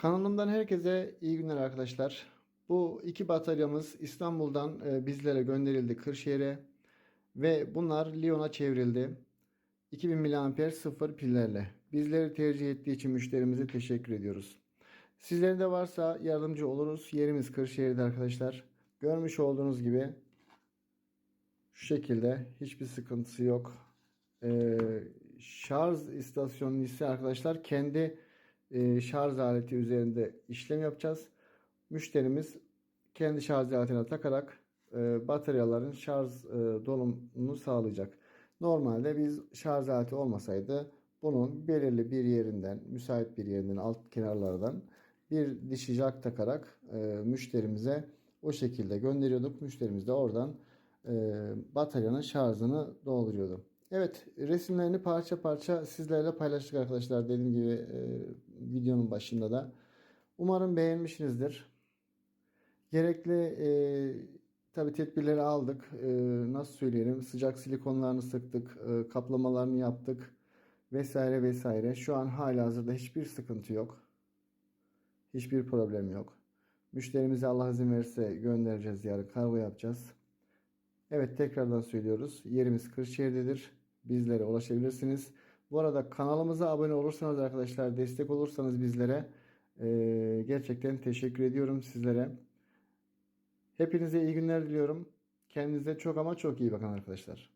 Kanalımdan herkese iyi günler arkadaşlar. Bu iki bataryamız İstanbul'dan e, bizlere gönderildi Kırşehir'e ve bunlar Lyon'a çevrildi. 2000 mAh sıfır pillerle. Bizleri tercih ettiği için müşterimize teşekkür ediyoruz. Sizlerin de varsa yardımcı oluruz. Yerimiz Kırşehir'de arkadaşlar. Görmüş olduğunuz gibi şu şekilde hiçbir sıkıntısı yok. Ee, şarj istasyonu ise arkadaşlar kendi e, şarj aleti üzerinde işlem yapacağız. Müşterimiz kendi şarj aletine takarak e, bataryaların şarj e, dolumunu sağlayacak. Normalde biz şarj aleti olmasaydı bunun belirli bir yerinden, müsait bir yerinden, alt kenarlardan bir dişi jack takarak e, müşterimize o şekilde gönderiyorduk. Müşterimiz de oradan e, bataryanın şarjını dolduruyordu. Evet resimlerini parça parça sizlerle paylaştık arkadaşlar dediğim gibi e, videonun başında da. Umarım beğenmişsinizdir. Gerekli e, tabi tedbirleri aldık. E, nasıl söyleyelim sıcak silikonlarını sıktık, e, kaplamalarını yaptık vesaire vesaire. Şu an hala hazırda hiçbir sıkıntı yok. Hiçbir problem yok. Müşterimize Allah izin verirse göndereceğiz yarın kargo yapacağız. Evet tekrardan söylüyoruz. Yerimiz Kırşehir'dedir. Bizlere ulaşabilirsiniz. Bu arada kanalımıza abone olursanız arkadaşlar destek olursanız bizlere eee, gerçekten teşekkür ediyorum sizlere. Hepinize iyi günler diliyorum. Kendinize çok ama çok iyi bakın arkadaşlar.